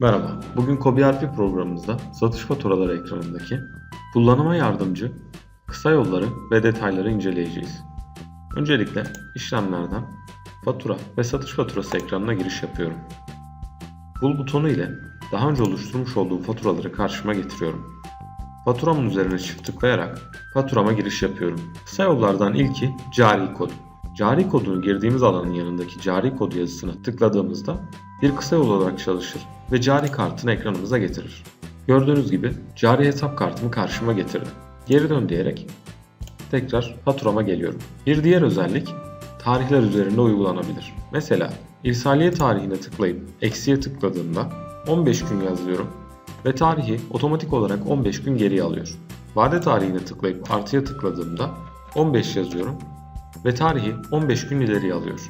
Merhaba, bugün KobiRP programımızda satış faturaları ekranındaki kullanıma yardımcı kısa yolları ve detayları inceleyeceğiz. Öncelikle işlemlerden fatura ve satış faturası ekranına giriş yapıyorum. Bul butonu ile daha önce oluşturmuş olduğum faturaları karşıma getiriyorum. Faturamın üzerine çift tıklayarak faturama giriş yapıyorum. Kısa yollardan ilki cari kod. Cari kodunu girdiğimiz alanın yanındaki cari kodu yazısına tıkladığımızda bir kısa yol olarak çalışır ve cari kartını ekranımıza getirir. Gördüğünüz gibi cari hesap kartımı karşıma getirdi. Geri dön diyerek tekrar faturama geliyorum. Bir diğer özellik tarihler üzerinde uygulanabilir. Mesela irsaliye tarihine tıklayıp eksiye tıkladığımda 15 gün yazıyorum ve tarihi otomatik olarak 15 gün geriye alıyor. Vade tarihine tıklayıp artıya tıkladığımda 15 yazıyorum ve tarihi 15 gün ileriye alıyor.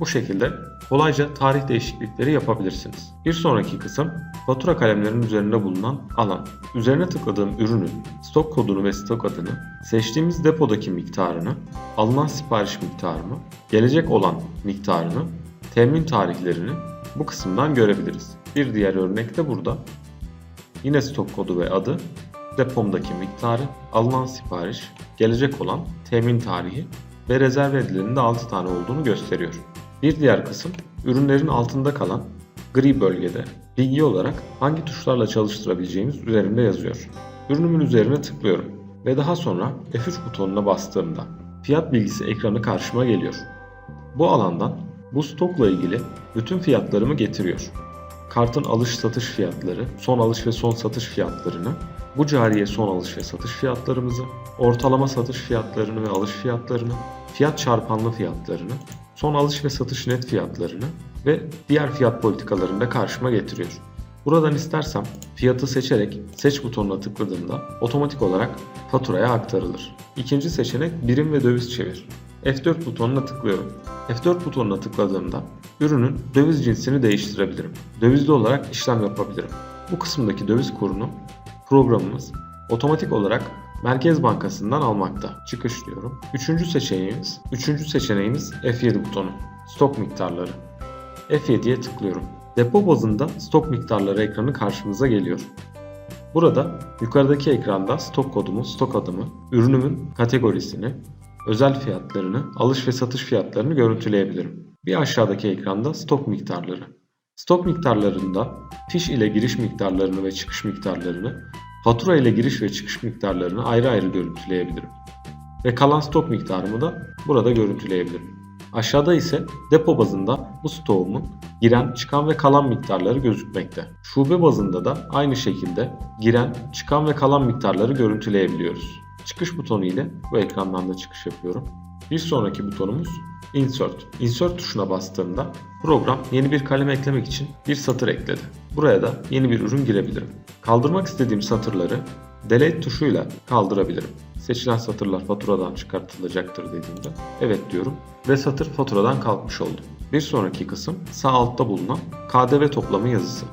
Bu şekilde kolayca tarih değişiklikleri yapabilirsiniz. Bir sonraki kısım fatura kalemlerinin üzerinde bulunan alan. Üzerine tıkladığım ürünün stok kodunu ve stok adını, seçtiğimiz depodaki miktarını, alınan sipariş miktarını, gelecek olan miktarını, temin tarihlerini bu kısımdan görebiliriz. Bir diğer örnek de burada. Yine stok kodu ve adı, depomdaki miktarı, alınan sipariş, gelecek olan temin tarihi ve rezerve edilenin de 6 tane olduğunu gösteriyor. Bir diğer kısım ürünlerin altında kalan gri bölgede bilgi olarak hangi tuşlarla çalıştırabileceğimiz üzerinde yazıyor. Ürünümün üzerine tıklıyorum ve daha sonra F3 butonuna bastığımda fiyat bilgisi ekranı karşıma geliyor. Bu alandan bu stokla ilgili bütün fiyatlarımı getiriyor. Kartın alış satış fiyatları, son alış ve son satış fiyatlarını, bu cariye son alış ve satış fiyatlarımızı, ortalama satış fiyatlarını ve alış fiyatlarını, fiyat çarpanlı fiyatlarını, son alış ve satış net fiyatlarını ve diğer fiyat politikalarını da karşıma getiriyor. Buradan istersem fiyatı seçerek seç butonuna tıkladığımda otomatik olarak faturaya aktarılır. İkinci seçenek birim ve döviz çevir. F4 butonuna tıklıyorum. F4 butonuna tıkladığımda ürünün döviz cinsini değiştirebilirim. Dövizli olarak işlem yapabilirim. Bu kısımdaki döviz kurunu programımız otomatik olarak Merkez Bankası'ndan almakta. Çıkış diyorum. Üçüncü seçeneğimiz, üçüncü seçeneğimiz F7 butonu. Stok miktarları. F7'ye tıklıyorum. Depo bazında stok miktarları ekranı karşımıza geliyor. Burada yukarıdaki ekranda stok kodumu, stok adımı, ürünümün kategorisini, özel fiyatlarını, alış ve satış fiyatlarını görüntüleyebilirim. Bir aşağıdaki ekranda stok miktarları. Stok miktarlarında fiş ile giriş miktarlarını ve çıkış miktarlarını, fatura ile giriş ve çıkış miktarlarını ayrı ayrı görüntüleyebilirim. Ve kalan stok miktarımı da burada görüntüleyebilirim. Aşağıda ise depo bazında bu stoğumun giren, çıkan ve kalan miktarları gözükmekte. Şube bazında da aynı şekilde giren, çıkan ve kalan miktarları görüntüleyebiliyoruz. Çıkış butonu ile bu ekrandan da çıkış yapıyorum. Bir sonraki butonumuz Insert. Insert tuşuna bastığımda program yeni bir kalem eklemek için bir satır ekledi. Buraya da yeni bir ürün girebilirim. Kaldırmak istediğim satırları Delete tuşuyla kaldırabilirim. Seçilen satırlar faturadan çıkartılacaktır dediğimde evet diyorum ve satır faturadan kalkmış oldu. Bir sonraki kısım sağ altta bulunan KDV toplamı yazısı.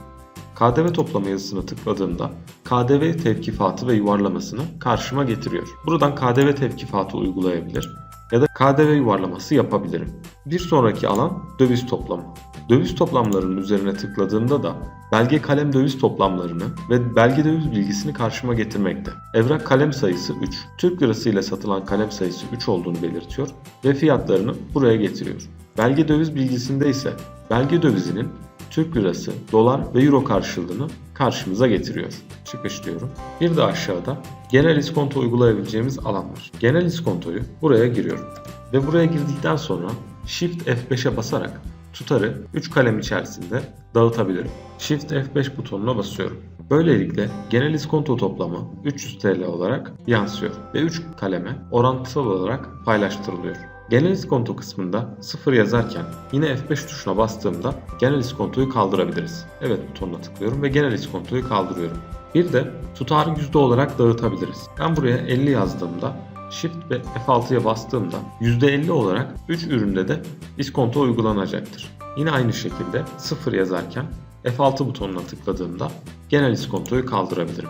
KDV toplama yazısına tıkladığımda KDV tevkifatı ve yuvarlamasını karşıma getiriyor. Buradan KDV tevkifatı uygulayabilir ya da KDV yuvarlaması yapabilirim. Bir sonraki alan döviz toplamı. Döviz toplamlarının üzerine tıkladığımda da belge kalem döviz toplamlarını ve belge döviz bilgisini karşıma getirmekte. Evrak kalem sayısı 3. Türk lirası ile satılan kalem sayısı 3 olduğunu belirtiyor ve fiyatlarını buraya getiriyor. Belge döviz bilgisinde ise belge dövizinin Türk lirası, dolar ve euro karşılığını karşımıza getiriyor. Çıkış diyorum. Bir de aşağıda genel iskonto uygulayabileceğimiz alan var. Genel iskontoyu buraya giriyorum. Ve buraya girdikten sonra Shift F5'e basarak tutarı 3 kalem içerisinde dağıtabilirim. Shift F5 butonuna basıyorum. Böylelikle genel iskonto toplamı 300 TL olarak yansıyor ve 3 kaleme orantısal olarak paylaştırılıyor. Genel iskonto kısmında 0 yazarken yine F5 tuşuna bastığımda genel iskontoyu kaldırabiliriz. Evet butonuna tıklıyorum ve genel iskontoyu kaldırıyorum. Bir de tutarı yüzde olarak dağıtabiliriz. Ben buraya 50 yazdığımda Shift ve F6'ya bastığımda %50 olarak 3 üründe de iskonto uygulanacaktır. Yine aynı şekilde 0 yazarken F6 butonuna tıkladığımda genel iskontoyu kaldırabilirim.